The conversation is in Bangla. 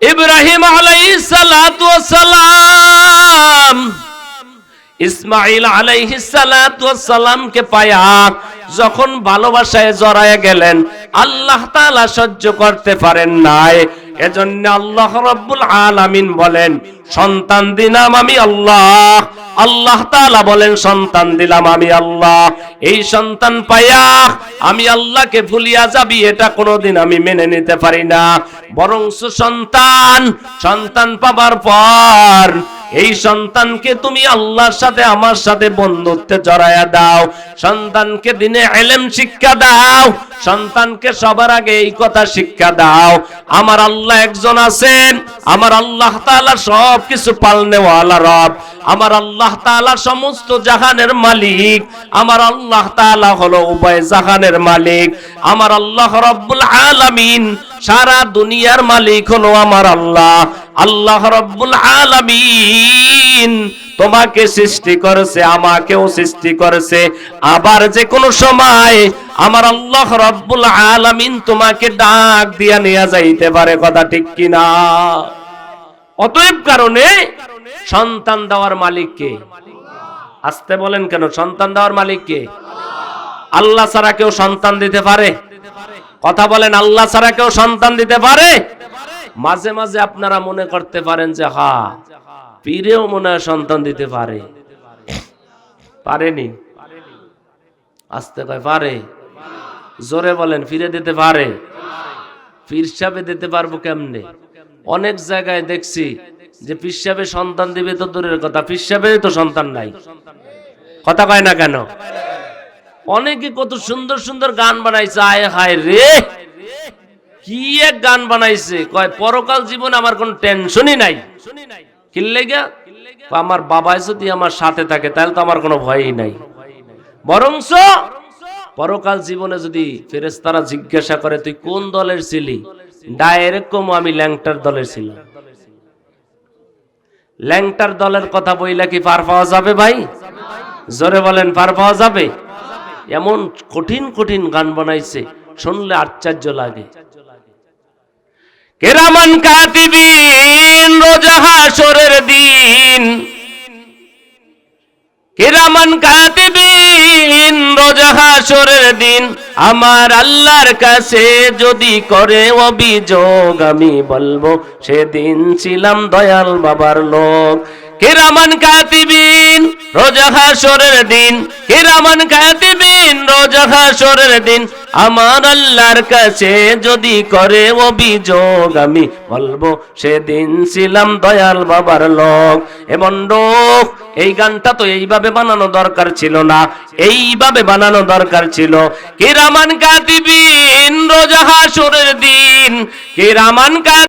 ইব্রাহিম আলাইসালাম সালাম ইসমাইল আলাইহিস সালাতু ওয়াস সালামকে পায়া যখন ভালোবাসায় জড়ায় গেলেন, আল্লাহ তালা সহ্য করতে পারেন নাই। এজন্য আল্লাহ রব্বুল আলামিন বলেন, সন্তান দিনাম আমি আল্লাহ। আল্লাহ তাআলা বলেন, সন্তান দিলাম আমি আল্লাহ। এই সন্তান পাইয়া আমি আল্লাহকে ভুলিয়া যাবি, এটা কোনোদিন আমি মেনে নিতে পারি না। বরং সন্তান সন্তান পাবার পর এই সন্তানকে তুমি আল্লাহর সাথে, আমার সাথে বন্ধুত্বে জড়ায়া দাও। সন্তানকে দিনে এলেম শিক্ষা দাও। সন্তানকে সবার আগে এই কথা শিক্ষা দাও। আমার আল্লাহ একজন আছেন। আমার আল্লাহ তাআলা সব কিছু পালনেওয়ালা রব। আমার আল্লাহ তাআলা সমস্ত জাহানের মালিক। আমার আল্লাহ তাআলা হলো উভয় জাহানের মালিক। আমার আল্লাহ রব্বুল আলামিন সারা দুনিয়ার মালিক হলো আমার আল্লাহ। আল্লাহ রব্বুল আলামিন তোমাকে সৃষ্টি করেছে, আমাকেও সৃষ্টি করেছে। আবার যে কোনো সময় আমার আল্লাহ রব্বুল আলামিন তোমাকে ডাক দিয়া নিয়ে যাইতে পারে, কথা ঠিক কিনা? অতএব কারণে সন্তান দেওয়ার মালিক কে? আসতে বলেন কেন, সন্তান দেওয়ার মালিক কে? আল্লাহ ছাড়া কেউ সন্তান দিতে পারে? কথা বলেন, আল্লাহ ছাড়া কেউ সন্তান দিতে পারে? মাঝে মাঝে আপনারা মনে করতে পারেন যে, হা, পীরেও মনে হয় সন্তান দিতে পারে। পারেনি? আসতে কয়, পারে। জোরে বলেন ফিরে দিতে পারে। পীর সাহেবে দিতে পারব কেমনে? অনেক জায়গায় দেখছি যে, পীর সাহেবে সন্তান দিবে তো দূরের কথা সাহেবেরই তো সন্তান নাই। কথা কয় না কেন? অনেকে কত সুন্দর সুন্দর গান বানাইছে, আয় হায় রে! কি এক গান বানাইছে? কয়, পরকাল জীবন আমার কোন টেনশনই নাই। কিনলে গা আমার বাবাই যদি আমার সাথে থাকে, তাহলে তো আমার কোনো ভয়ই নাই। বরংস পরকাল জীবনে যদি ফেরেস্তারা জিজ্ঞাসা করে, তুই কোন দলের ছিলি? ডাইরেক্ট কম, আমি ল্যাংটার দলের ছিলাম। ল্যাংটার দলের কথা বইলা কি পার পাওয়া যাবে ভাই? জোরে বলেন, পার পাওয়া যাবে? এমন কঠিন কঠিন গান বানাইছে, শুনলে আশ্চর্য লাগে। কেরামান কাতিবিন, রোজা হাসরের দিন। কিরামান কাতিবিন, রোজা হাসরের দিন। আমার আল্লাহর কাছে যদি করে অভিযোগ, আমি বলব, সেদিন ছিলাম দয়াল বাবার লোক। কিরামান কাতিবিন, রোজা হাসরের দিন। কিরামান কাতিবিন, রোজা হাসরের দিন। আমার আল্লাহর কাছে যদি করে অভিযোগ, আমি বলব, সেদিন ছিলাম দয়াল বাবার লোক। এবং এই গানটা তো এইভাবে বানানো দরকার ছিল না। এইভাবে বানানো দরকার ছিল। কিরামান কাতিবিন, রোজা হাসরের দিন। কিরামান কাতিবিন